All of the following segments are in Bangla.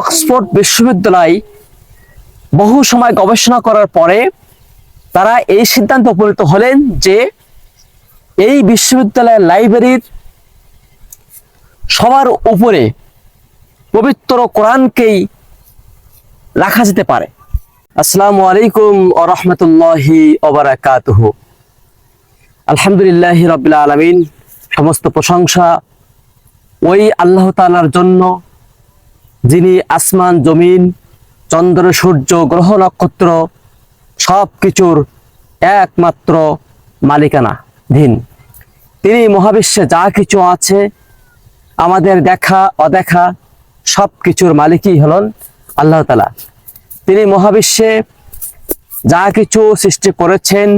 অক্সফোর্ড বিশ্ববিদ্যালয় বহু সময় গবেষণা করার পরে তারা এই সিদ্ধান্ত উপনীত হলেন যে এই বিশ্ববিদ্যালয়ের লাইব্রেরির সবার উপরে পবিত্র কোরআনকেই রাখা যেতে পারে। আসসালামু আলাইকুম ও আলহামদুলিল্লাহ রবিল আলমিন। সমস্ত প্রশংসা ওই আল্লাহ তালার জন্য যিনি আসমান, জমিন, চন্দ্র, সূর্য, গ্রহ, নক্ষত্র সব কিছুর একমাত্র মালিকানা, ধীন। তিনি মহাবিশ্বে যা কিছু আছে, আমাদের দেখা, অদেখা সব কিছুর মালিকই হলেন আল্লাহ তালা তিনি মহাবিশ্বে যা কিছু সৃষ্টি করেছেন,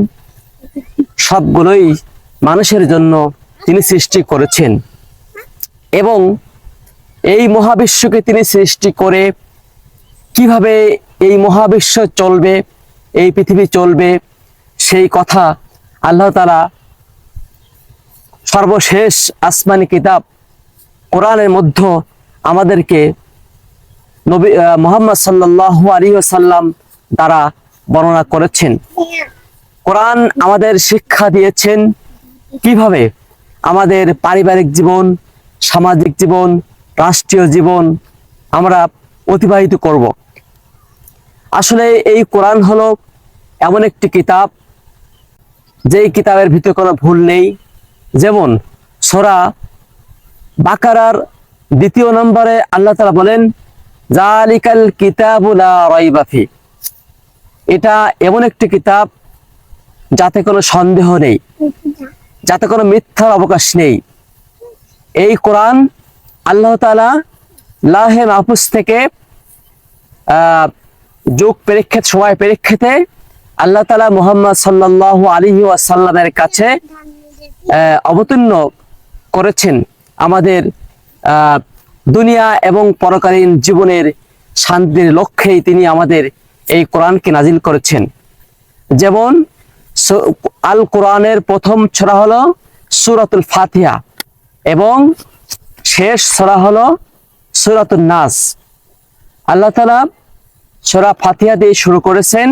সবগুলোই মানুষের জন্য তিনি সৃষ্টি করেছেন। এবং এই মহাবিশ্বকে তিনি সৃষ্টি করে কীভাবে এই মহাবিশ্ব চলবে, এই পৃথিবী চলবে, সেই কথা আল্লাহ তালা সর্বশেষ আসমানি কিতাব কোরআনের মধ্যে আমাদেরকে নবী মোহাম্মদ সাল্লাহ আলী সাল্লাম দ্বারা বর্ণনা করেছেন। কোরআন আমাদের শিক্ষা দিয়েছেন কীভাবে আমাদের পারিবারিক জীবন, সামাজিক জীবন রাষ্ট্রীয় জীবন আমরা অতিবাহিত করব। আসলে এই কোরআন হলো এমন একটি কিতাব, যেই কিতাবের ভিতরে কোনো ভুল নেই। যেমন সোরা বাকারার দ্বিতীয় নম্বরে আল্লাহ তালা বলেন জালিকাল কিতাবুলা এটা এমন একটি কিতাব যাতে কোনো সন্দেহ নেই, যাতে কোনো মিথ্যার অবকাশ নেই। এই কোরআন আল্লাহ তালা লাহে মাহফুজ থেকে যুগ পরীক্ষিত, সময় পরীক্ষিতে আল্লাহ তালা মোহাম্মদ সাল্লাহ আলী ওয়াসাল্লামের কাছে অবতীর্ণ করেছেন আমাদের দুনিয়া এবং পরকালীন জীবনের শান্তির লক্ষ্যেই তিনি আমাদের এই কোরআনকে নাজিল করেছেন। যেমন আল কোরআনের প্রথম ছড়া হলো সুরাতুল ফাতিহা এবং শেষ ছড়া হলো সুরাতুল নাস। আল্লাহ তালা সোরা ফাতিহা দিয়ে শুরু করেছেন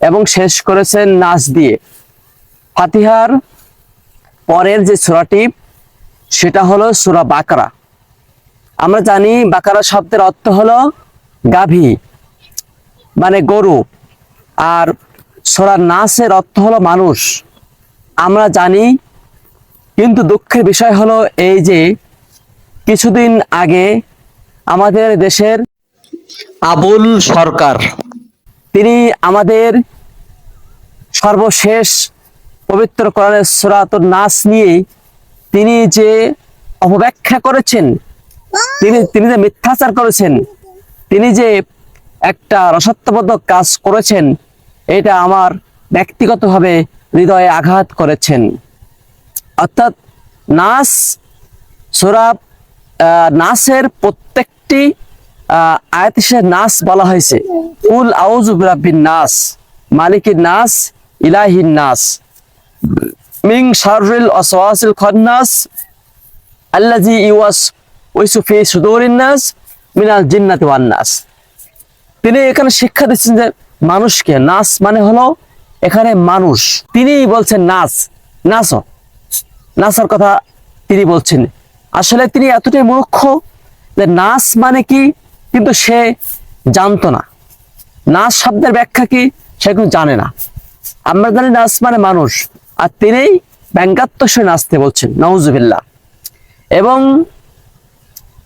এবং শেষ করেছেন নাচ দিয়ে। ফাতিহার পরের যে সূরাটি, সেটা হলো সূরা বাকরা। আমরা জানি বাকারা শব্দের অর্থ হলো গাভী মানে গরু। আর সোরা নাসের অর্থ হলো মানুষ। আমরা জানি, কিন্তু দুঃখের বিষয় হলো এই যে কিছুদিন আগে আমাদের দেশের আবুল সরকার, তিনি আমাদের সর্বশেষ পবিত্র কোরআনের সুরাতুর নাস নিয়ে তিনি যে অপব্যাখ্যা করেছেন, তিনি তিনি যে মিথ্যাচার করেছেন, তিনি যে একটা রসত্ববোধক কাজ করেছেন, এটা আমার ব্যক্তিগতভাবে হৃদয়ে আঘাত করেছেন। অর্থাৎ নাস সোরা নাসের প্রত্যেকটি আহ, আয়াতে সে নাস বলা হয়েছে। উল আউজু বিরাব্বিন নাস মালিকিন নাস ইলাহিন নাস। মিং শাররিল ওয়াসওয়াসিল খান্নাস আল্লাজি ইউয়াস ওয়াইসুফি সুদুরিন নাস মিনাল জিন্নাতি ওয়ান নাস। তিনি এখানে শিক্ষা দিচ্ছেন যে মানুষকে নাস মানে হলো এখানে মানুষ। তিনি বলছেন নাচ নাচ নাচার কথা তিনি বলছেন। আসলে তিনি এতটাই মূর্খ যে নাচ মানে কি কিন্তু সে জানতো না। নাচ শব্দের ব্যাখ্যা কি সে কিন্তু জানে না। আমরা জানি নাচ মানে মানুষ। আর তিনি ব্যঙ্গাত্ম সে নাচতে বলছেন নওজুবিল্লাহ এবং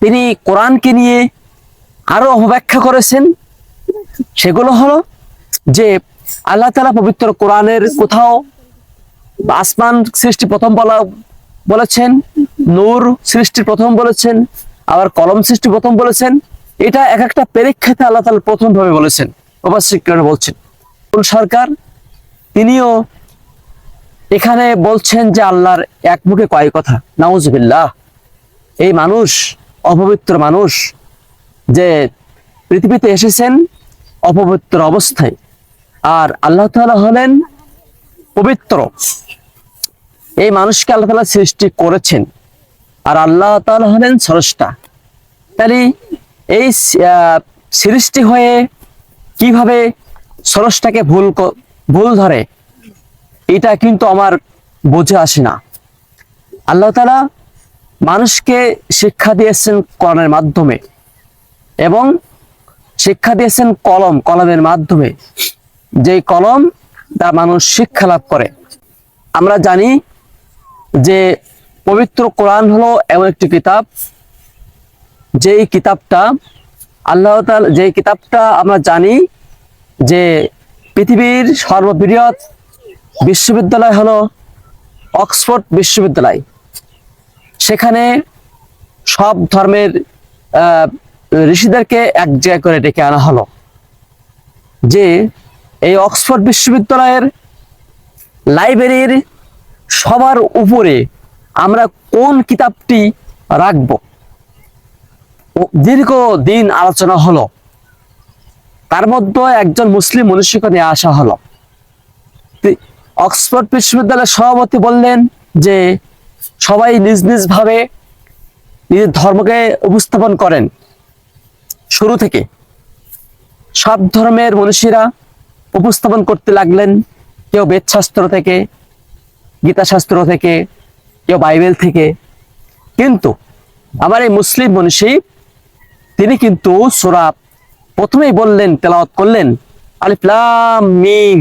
তিনি কোরআনকে নিয়ে আরও অপব্যাখ্যা করেছেন। সেগুলো হলো যে আল্লাহ তালা পবিত্র কোরআনের কোথাও আসমান সৃষ্টি প্রথম বলা বলেছেন, নূর সৃষ্টি প্রথম বলেছেন, আবার কলম সৃষ্টি প্রথম বলেছেন, এটা এক একটা পরীক্ষাতে আল্লাহ তালা প্রথম ভাবে বলেছেন উপাসিকরা বলছেন। কোন সরকার? তিনিও এখানে বলছেন যে আল্লাহর এক মুখে কয় কথা, নাউজবিল্লাহ। এই মানুষ, অপবিত্র মানুষ যে পৃথিবীতে এসেছেন অপবিত্র অবস্থায়, আর আল্লাহ তাআলা হলেন পবিত্র। এই মানুষকে আল্লাহ তাআলা সৃষ্টি করেছেন। আর আল্লাহ তালা হলেন স্রষ্টা। তাহলে এই সৃষ্টি হয়ে কীভাবে স্রষ্টাকে ভুল ভুল ধরে, এটা কিন্তু আমার বোঝে আসে না। আল্লাহ তালা মানুষকে শিক্ষা দিয়েছেন কোরআনের মাধ্যমে এবং শিক্ষা দিয়েছেন কলম, কলমের মাধ্যমে। যে কলম তা মানুষ শিক্ষা লাভ করে। আমরা জানি যে পবিত্র কোরআন হলো এমন একটি কিতাব, যেই কিতাবটা আল্লাহ তাআলা যে কিতাবটা আমরা জানি যে পৃথিবীর সর্ববৃহৎ বিশ্ববিদ্যালয় হলো অক্সফোর্ড বিশ্ববিদ্যালয়। সেখানে সব ধর্মের ঋষিদেরকে এক জায়গায় করে ডেকে আনা হলো যে এই অক্সফোর্ড বিশ্ববিদ্যালয়ের লাইব্রেরির সবার উপরে আমরা কোন কিতাবটি রাখব? দীর্ঘ দিন আলোচনা হলো। তার মধ্যে একজন মুসলিম মনুষ্যকে নিয়ে আসা হলো। অক্সফোর্ড বিশ্ববিদ্যালয়ের সভাপতি বললেন যে সবাই নিজ নিজ ভাবে নিজের ধর্মকে উপস্থাপন করেন। শুরু থেকে সব ধর্মের মনীষীরা উপস্থাপন করতে লাগলেন। কেউ বেদশাস্ত্র থেকে গীতাশাস্ত্র থেকে, কেউ বাইবেল থেকে। কিন্তু আমার এই মুসলিম মনীষী, তিনি কিন্তু সোরা প্রথমেই বললেন, তেলাওয়াত করলেন, আলিফ লাম মিম,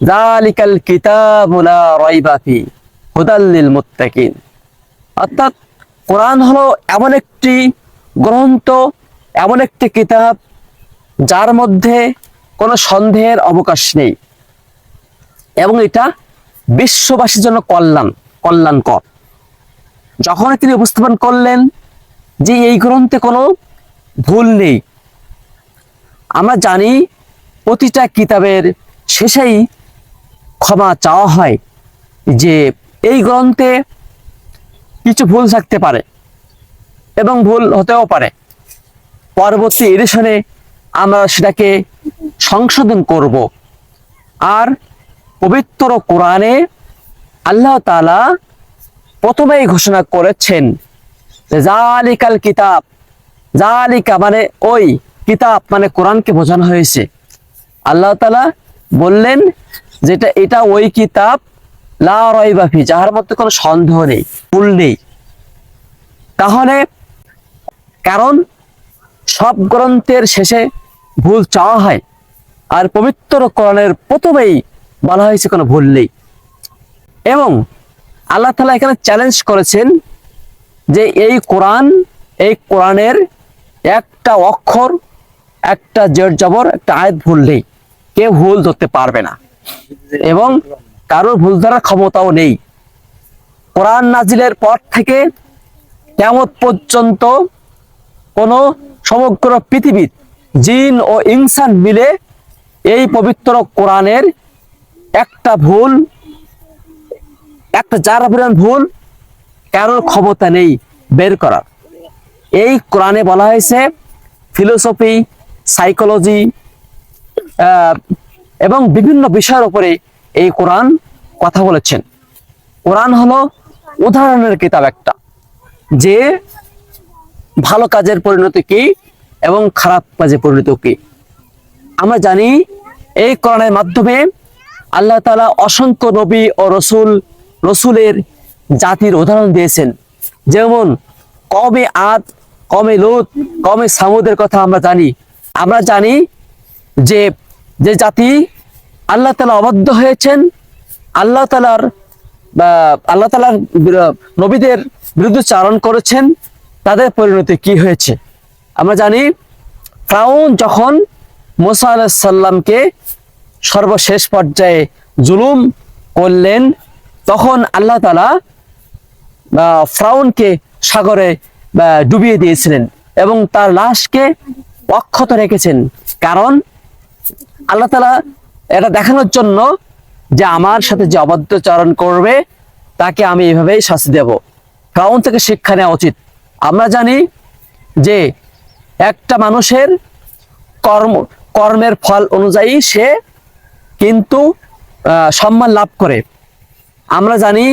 যালিকাল কিতাবু লা রাইবা ফি, হুদাল লিল মুত্তাকিন। অর্থাৎ কোরআন হলো এমন একটি গ্রন্থ, এমন একটি কিতাব, যার মধ্যে কোনো সন্দেহের অবকাশ নেই। এবং এটা বিশ্ববাসীর জন্য কল্যাণ, কল্যাণকর। যখন তিনি উপস্থাপন করলেন যে এই গ্রন্থে কোনো ভুল নেই, আমরা জানি প্রতিটা কিতাবের শেষেই ক্ষমা চাওয়া হয় যে এই গ্রন্থে কিছু ভুল থাকতে পারে এবং ভুল হতেও পারে। পরবর্তী এডিশনে আমরা সেটাকে সংশোধন করব। আর পবিত্র কোরআনে আল্লাহ তালা প্রথমেই ঘোষণা করেছেন জালিকাল কিতাব জালিকা মানে ওই কিতাব মানে কোরআনকে বোঝানো হয়েছে। আল্লাহ তালা বললেন যেটা এটা ওই কিতাব, লা রয়বা ফি, যাহার মধ্যে কোনো সন্দেহ নেই, ভুল নেই। তাহলে কারণ সব গ্রন্থের শেষে ভুল চাওয়া হয়, আর পবিত্র কোরআনের প্রথমেই বলা হয়েছে কোনো ভুল নেই। এবং আল্লাহ তালা এখানে চ্যালেঞ্জ করেছেন যে এই কোরআন, এই কোরআনের একটা অক্ষর, একটা জের জবর, একটা আয়াত ভুল নেই। কেউ ভুল ধরতে পারবে না। এবং কারোর ভুল ধরার ক্ষমতাও নেই। কোরআন নাজিলের পর থেকে কেমন পর্যন্ত কোন সমগ্র পৃথিবীর জিন ও ইনসান মিলে এই পবিত্র কোরআনের একটা ভুল, একটা যার পরিমাণ ভুল, কারোর ক্ষমতা নেই বের করার। এই কোরআনে বলা হয়েছে ফিলোসফি সাইকোলজি এবং বিভিন্ন বিষয়ের উপরে এই কোরআন কথা বলেছেন। কোরআন হলো উদাহরণের কিতাব একটা, যে ভালো কাজের পরিণতি কি এবং খারাপ কাজের পরিণতি কি। আমরা জানি এই কোরআনের মাধ্যমে আল্লাহ তাআলা অসংখ্য নবী ও রসুল, রসুলের জাতির উদাহরণ দিয়েছেন। যেমন কমে আদ কমে লুত কমে সামুদের কথা আমরা জানি। আমরা জানি যে যে জাতি আল্লাহ তালা অবাধ্য হয়েছেন, আল্লাহ তালার আল্লাহ তালার নবীদের বিরুদ্ধে চারণ করেছেন, তাদের পরিণতি কি হয়েছে? আমরা জানি, ফ্রাউন যখন মোসা আলাহিসাল্লামকে সর্বশেষ পর্যায়ে জুলুম করলেন, তখন আল্লাহ তালা ফ্রাউনকে সাগরে ডুবিয়ে দিয়েছিলেন এবং তার লাশকে অক্ষত রেখেছেন। কারণ আল্লাহ তালা এটা দেখানোর জন্য যে আমার সাথে যে অবাধ্যচারণ করবে, তাকে আমি এভাবেই শাস্তি দেব। ফ্রাউন থেকে শিক্ষা নেওয়া উচিত। আমরা জানি যে একটা মানুষের কর্ম, কর্মের ফল অনুযায়ী সে কিন্তু সম্মান লাভ করে। আমরা জানি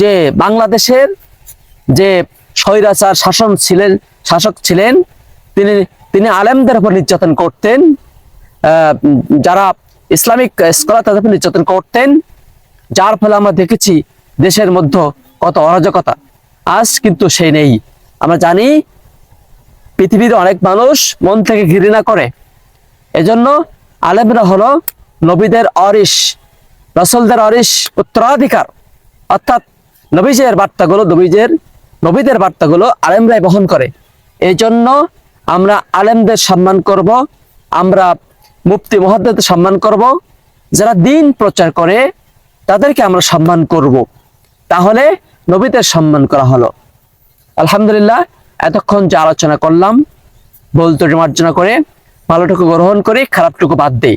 যে বাংলাদেশের যে স্বৈরাচার শাসন ছিলেন, শাসক ছিলেন, তিনি তিনি আলেমদের উপর নির্যাতন করতেন যারা ইসলামিক স্কলার তাদের উপর নির্যাতন করতেন, যার ফলে আমরা দেখেছি দেশের মধ্যে কত অরাজকতা। আজ কিন্তু সেই নেই। আমরা জানি পৃথিবীর অনেক মানুষ মন থেকে ঘৃণা করে। এজন্য আলেমরা হলো নবীদের অরিস রসলদের অরিস উত্তরাধিকার। অর্থাৎ নবীজের বার্তাগুলো, নবীজের, নবীদের বার্তাগুলো আলেমরাই বহন করে। এই জন্য আমরা আলেমদের সম্মান করব, আমরা মুফতি মহাদ্দের সম্মান করব। যারা দিন প্রচার করে, তাদেরকে আমরা সম্মান করব। তাহলে নবীদের সম্মান করা হলো। আলহামদুলিল্লাহ, এতক্ষণ যে আলোচনা করলাম বলতে মার্জনা করে, ভালোটুকু গ্রহণ করে, খারাপটুকু বাদ দেই।